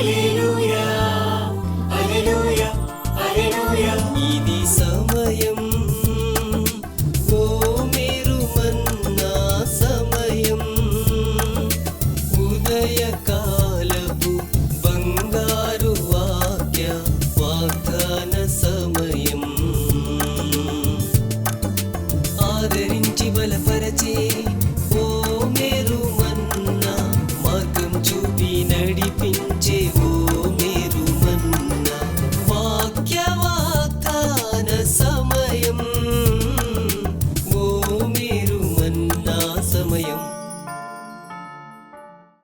ఇది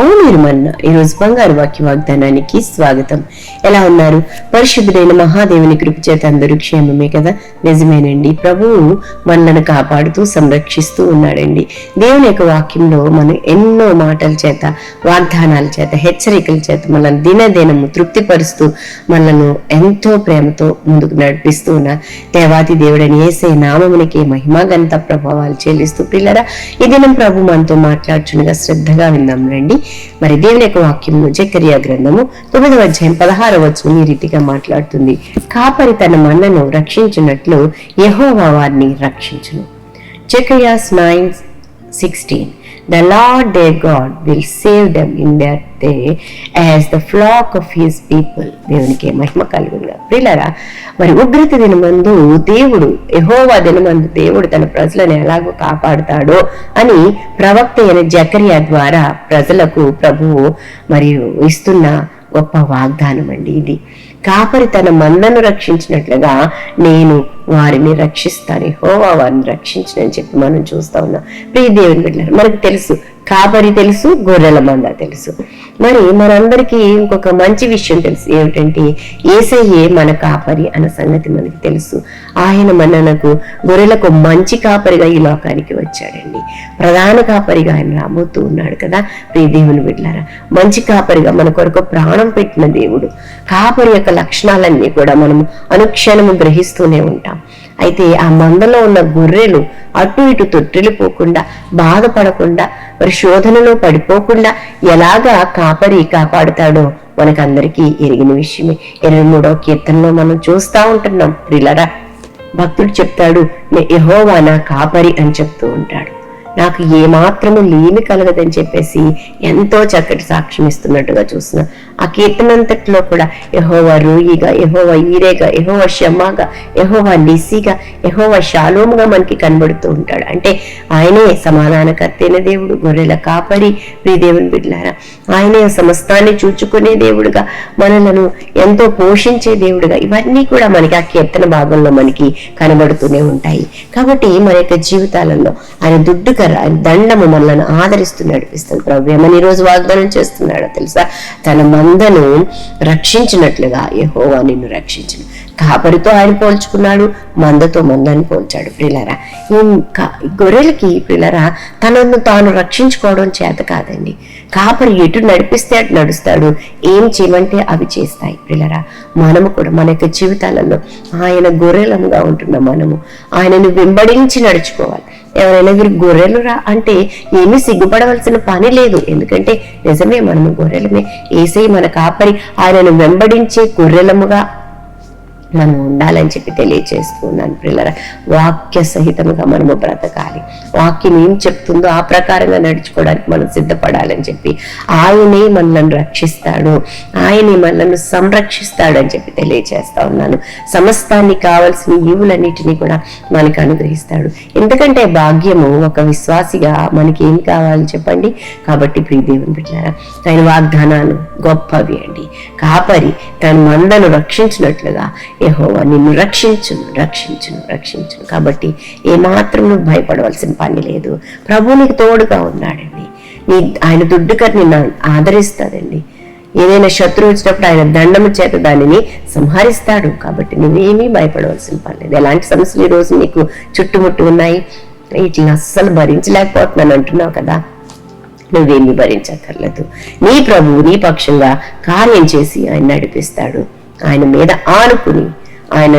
ఓ మీరు మన్న ఈరోజు బంగారు వాక్య వాగ్దానానికి స్వాగతం. ఎలా ఉన్నారు? పరిశుద్ధుడైన మహాదేవుని కృప చేత అందరూ క్షేమమే కదా? నిజమేనండి. ప్రభువు మనలను కాపాడుతూ సంరక్షిస్తూ ఉన్నాడండి. దేవుని యొక్క వాక్యంలో మనం ఎన్నో మాటల చేత వాగ్దానాల చేత హెచ్చరికల చేత మనల్ని దినదినము తృప్తిపరుస్తూ మనలను ఎంతో ప్రేమతో ముందుకు నడిపిస్తూ ఉన్న దేవాది దేవుడని ఏసే నామమునికి మహిమా ఘనత ప్రభావాలు చెల్లిస్తూ పిల్లరా ఈ దినం ప్రభు మనతో మాట్లాడుచుండగా శ్రద్ధగా విందాం రండి. మరి దేవుని యొక్క వాక్యము జకరియా గ్రంథము తొమ్మిదవ అధ్యాయం పదహారవ వచనం ఈ రీతిగా మాట్లాడుతుంది. కాపరి తన మన్నను రక్షించినట్లు యహోవా వారిని రక్షించును. Zacharias nine sixteen. The Lord their God will save them in their day as the flock of his people. దేవునికి మహిమ కలుగునుగా ప్రిలరా మరి ఉగ్రత దినమందు దేవుడు ఎహోవా దినమందు దేవుడు తన ప్రజలను ఎలాగో కాపాడుతాడో అని ప్రవక్త అయిన జకరియా ద్వారా ప్రజలకు ప్రభువు మరియు ఇస్తున్న గొప్ప వాగ్దానం అండి ఇది కాపరి తన మందను రక్షించినట్లుగా నేను వారిని రక్షిస్తాను. హోవా వారిని రక్షించనని చెప్పి మనం చూస్తా ఉన్నాం. ప్రియ దేవుని బిడ్డలారా మనకు తెలుసు కాపరి తెలుసు గొర్రెల మంద తెలుసు. మరి మనందరికీ ఇంకొక మంచి విషయం తెలుసు. ఏమిటంటే ఏసయ్యే మన కాపరి అన్న సంగతి మనకి తెలుసు. ఆయన మనకు గొర్రెలకు మంచి కాపరిగా ఈ లోకానికి వచ్చాడండి. ప్రధాన కాపరిగా ఆయన రాబోతూ ఉన్నాడు కదా ప్రియ దేవుని బిడ్డలారా. మంచి కాపరిగా మన కొరకు ప్రాణం పెట్టిన దేవుడు. కాపరి యొక్క లక్షణాలన్నీ కూడా మనము అనుక్షణము గ్రహిస్తూనే ఉంటాం. అయితే ఆ మందలో ఉన్న గొర్రెలు అటు ఇటు తొట్టిల్లిపోకుండా బాధపడకుండా మరి శోధనలో పడిపోకుండా ఎలాగా కాపరి కాపాడుతాడో మనకందరికీ ఎరిగిన విషయమే. ఇరవై మూడవ కీర్తనలో మనం చూస్తా ఉంటున్నాం. ప్రిలరా భక్తుడు చెప్తాడు "నే- నా కాపరి అని చెప్తూ ఉంటాడు. నాకు ఏమాత్రము లేమి కలగదని చెప్పేసి ఎంతో చక్కటి సాక్ష్యం ఇస్తున్నట్టుగా చూసిన. ఆ కీర్తనంతట్లో కూడా ఎహోవ రూయిగా ఎహోవ ఈరేగా ఎహోవ శమ్మగా ఎహోవ నిసిగా ఎహోవ షాలోముగా మనకి కనబడుతూ ఉంటాడు. అంటే ఆయనే సమాధానకర్త అయిన దేవుడు గొర్రెల కాపరి ప్రియ దేవుని బిడ్లారా ఆయనే సమస్తాన్ని చూచుకునే దేవుడుగా మనలను ఎంతో పోషించే దేవుడుగా. ఇవన్నీ కూడా మనకి ఆ కీర్తన భాగంలో మనకి కనబడుతూనే ఉంటాయి. కాబట్టి మన యొక్క జీవితాలలో ఆయన దుడ్డు దుడ్డుకర ఆయన దండము మనల్ని ఆదరిస్తూ నడిపిస్తాడు ప్రభు. ఏమని రోజు వాగ్దానం చేస్తున్నాడో తెలుసా? తన మందను రక్షించినట్లుగా యహోవా నిన్ను రక్షించను. కాపరితో ఆయన పోల్చుకున్నాడు మందతో మందని పోల్చాడు ప్రిలరా. ఈ గొర్రెలకి ప్రిలరా తనను తాను రక్షించుకోవడం చేత కాదండి. కాపరి ఎటు నడిపిస్తే అటు నడుస్తాడు. ఏం చేయమంటే అవి చేస్తాయి ప్రిలరా. మనము కూడా మన యొక్క జీవితాలలో ఆయన గొర్రెలముగా ఉంటున్న మనము. ఆయనను వెంబడించి నడుచుకోవాలి. ఎవరైనా వీరు గొర్రెలు రా అంటే ఏమీ సిగ్గుపడవలసిన పని లేదు. ఎందుకంటే నిజమే మనము గొర్రెలమే. ఏసై మన కాపరి ఆయనను వెంబడించే గొర్రెలముగా మనం ఉండాలని చెప్పి తెలియచేస్తున్నాను పిల్లల వాక్య సహితంగా మనము బ్రతకాలి. వాక్యం ఏం చెప్తుందో ఆ ప్రకారంగా నడుచుకోవడానికి మనం సిద్ధపడాలని చెప్పి ఆయనే మనల్ని రక్షిస్తాడు. ఆయనే మనల్ని సంరక్షిస్తాడు అని చెప్పి తెలియచేస్తా ఉన్నాను. సమస్తాన్ని కావలసిన ఈవులన్నిటినీ కూడా మనకు అనుగ్రహిస్తాడు. ఎందుకంటే భాగ్యము ఒక విశ్వాసిగా మనకి ఏం కావాలి చెప్పండి? కాబట్టి ప్రియ దేవుని బిడ్డారా ఆయన వాగ్దానాలు గొప్పవి అండి. కాపరి తన మందను రక్షించినట్లుగా యహోవా నిన్ను రక్షించును రక్షించును రక్షించును. కాబట్టి ఏమాత్రం నువ్వు భయపడవలసిన పని లేదు. ప్రభు నీకు తోడుగా ఉన్నాడండి. నీ ఆయన దుడ్డుకర్ నిన్ను ఆదరిస్తాడండి. ఏదైనా శత్రువు వచ్చినప్పుడు ఆయన దండము చేత దానిని సంహరిస్తాడు. కాబట్టి నువ్వేమీ భయపడవలసిన పని లేదు. ఎలాంటి సమస్యలు ఈ రోజు నీకు చుట్టుముట్టు ఉన్నాయి? వీటిని అస్సలు భరించలేకపోతున్నాను అంటున్నావు కదా. నువ్వేమీ భరించక్కర్లేదు. నీ ప్రభువు నీ పక్షంగా కార్యం చేసి ఆయన నడిపిస్తాడు. ఆయన మీద ఆనుకుని ఆయన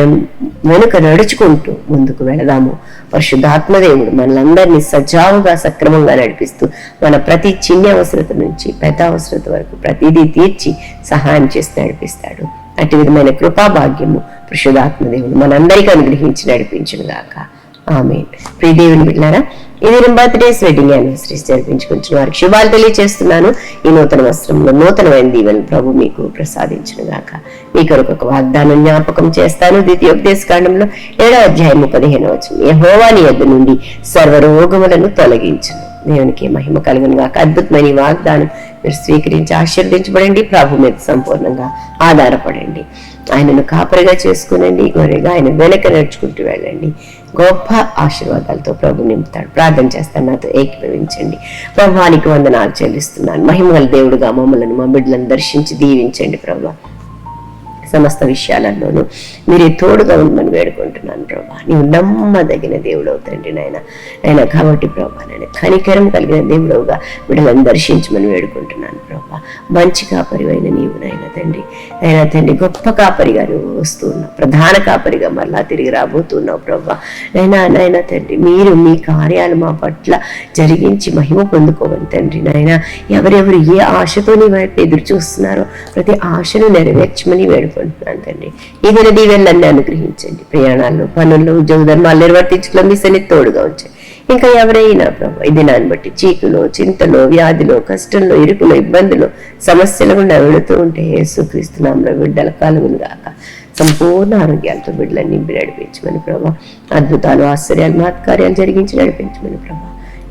వెనుక నడుచుకుంటూ ముందుకు వెళదాము. పరిశుద్ధాత్మదేవుడు మనలందరినీ సజావుగా సక్రమంగా నడిపిస్తూ మన ప్రతి చిన్న అవసరత నుంచి పెద్ద అవసరత వరకు ప్రతిదీ తీర్చి సహాయం చేసి నడిపిస్తాడు. అటు విధమైన కృపాభాగ్యము పరిశుద్ధాత్మదేవుడు మనందరికీ అనుగ్రహించి నడిపించును గాక. ఆమె ప్రియదేవుని బిడ్డారా ఇది బర్త్డేస్ వెడ్డింగ్ యానివర్సరీస్ జరిపించుకుంటున్న వారికి శుభాలు తెలియజేస్తున్నాను ఈ నూతన వస్త్రంలో నూతనమైన దీవెన ప్రభు మీకు ప్రసాదించును గాక మీ కొరకు ఒక వాగ్దానం జ్ఞాపకం చేస్తాను. ద్వితీయోపదేశ కాండంలో ఏడో అధ్యాయము పదిహేను వచ్చింది యహోవాని యొద్ద నుండి సర్వరోగములను తొలగించును. దేవునికి మహిమ కలుగును గాక అద్భుతమైన వాగ్దానం మీరు స్వీకరించి ఆశీర్వదించబడండి. ప్రభు మీద సంపూర్ణంగా ఆధారపడండి. ఆయనను కాపరిగా చేసుకునండి. గొర్రెగా ఆయన వెనక నడుచుకుంటూ వెళ్ళండి. గొప్ప ఆశీర్వాదాలతో ప్రభు నింపుతాడు. ప్రార్థన చేస్తాను నాతో ఏకీభవించండి. ప్రభానికి వందనాలు చెల్లిస్తున్నాను. మహిమగల దేవుడుగా మమ్మల్ని మా బిడ్డలను దర్శించి దీవించండి ప్రభు. సమస్త విషయాలలోనూ మీరే తోడుగా ఉండమని వేడుకుంటున్నాను ప్రభా. నీవు నమ్మదగిన దేవుడు అవుతండి నాయన. ఆయన కాబట్టి ప్రభా నాయన కనికరం కలిగిన దేవుడవుగా వీళ్ళని దర్శించమని వేడుకుంటున్నాను ప్రభా. మంచి కాపరివైన నీవు నాయన తండ్రి. ఆయన తండ్రి గొప్ప కాపరిగా నువ్వు వస్తున్నావు. ప్రధాన కాపరిగా మరలా తిరిగి రాబోతున్నావు ప్రభా. నైనా నాయన తండ్రి మీరు మీ కార్యాలు మా పట్ల జరిగించి మహిమ పొందుకోవని తండ్రి నాయన. ఎవరెవరు ఏ ఆశతో నీ వైపు ఎదురు చూస్తున్నారో ప్రతి ఆశను నెరవేర్చమని వేడుకుంటున్నాను తండ్రి. ఈ దిన దీవెనలన్నీ అనుగ్రహించండి. ప్రయాణాల్లో పనుల్లో ఉద్యోగ ధర్మాలు నిర్వర్తించడం మీ సన్ని తోడుగా వచ్చాయి ఇంకా ఎవరైనా ప్రభు ఈ దినాన్ని బట్టి చీకులో చింతలో వ్యాధిలో కష్టంలో ఇరుకులో ఇబ్బందులు సమస్యలు గుండా వెళుతూ ఉంటే యేసుక్రీస్తునాంలో బిడ్డల కలుగును గాక. సంపూర్ణ ఆరోగ్యాలతో బిడ్డలను నింపి నడిపించమని ప్రభా. అద్భుతాలు ఆశ్చర్యాలు మహత్కార్యాలు జరిగించి నడిపించమని ప్రభా.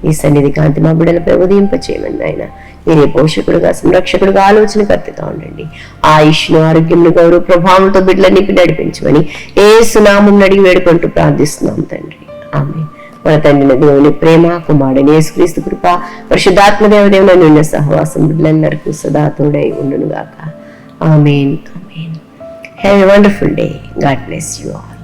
ఈ సన్నిధి కాంతి మా బిడ్డలపై ఉదయింపచేయమని ఆయన మీరే పోషకుడుగా సంరక్షకుడుగా ఆలోచనకర్తగా ఉండండి. ఆయుష్ను ఆరోగ్యంను గౌరవ ప్రభావంతో బిడ్డలని నడిపించమని ఏ సునామం నడిగి వేడుకుంటూ ప్రార్థిస్తున్నాం తండ్రి. ఆమె మన తండ్రిన దేవుని ప్రేమ కుమారుని యేసుక్రీస్తు కృప పరిశుద్ధాత్మ దేవదేవుని నిన్న సహవాసం బిడ్డలందరికీ సదా తోడై ఉండును గాక amen. Amen. Have a wonderful day God bless you all